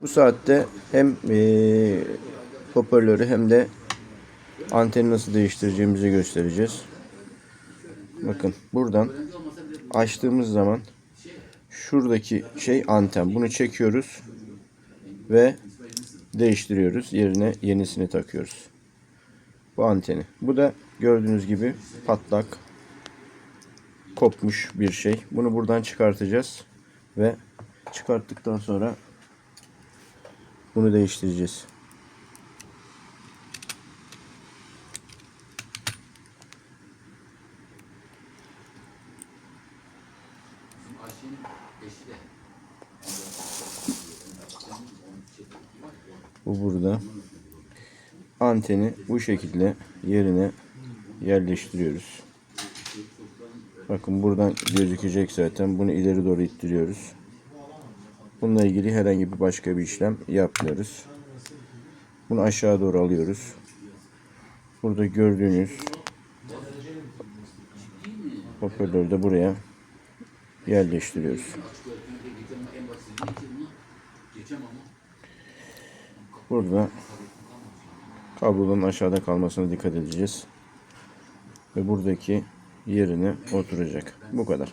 Bu saatte hem eee, hoparlörü hem de anteni nasıl değiştireceğimizi göstereceğiz. Bakın buradan açtığımız zaman şuradaki şey anten. Bunu çekiyoruz ve değiştiriyoruz. Yerine yenisini takıyoruz. Bu anteni. Bu da gördüğünüz gibi patlak kopmuş bir şey. Bunu buradan çıkartacağız ve çıkarttıktan sonra bunu değiştireceğiz. Bu burada. Anteni bu şekilde yerine yerleştiriyoruz. Bakın buradan gözükecek zaten. Bunu ileri doğru ittiriyoruz. Bununla ilgili herhangi bir başka bir işlem yapmıyoruz. Bunu aşağı doğru alıyoruz. Burada gördüğünüz hoparlörü de buraya yerleştiriyoruz. Burada kablonun aşağıda kalmasına dikkat edeceğiz. Ve buradaki yerine oturacak. Bu kadar.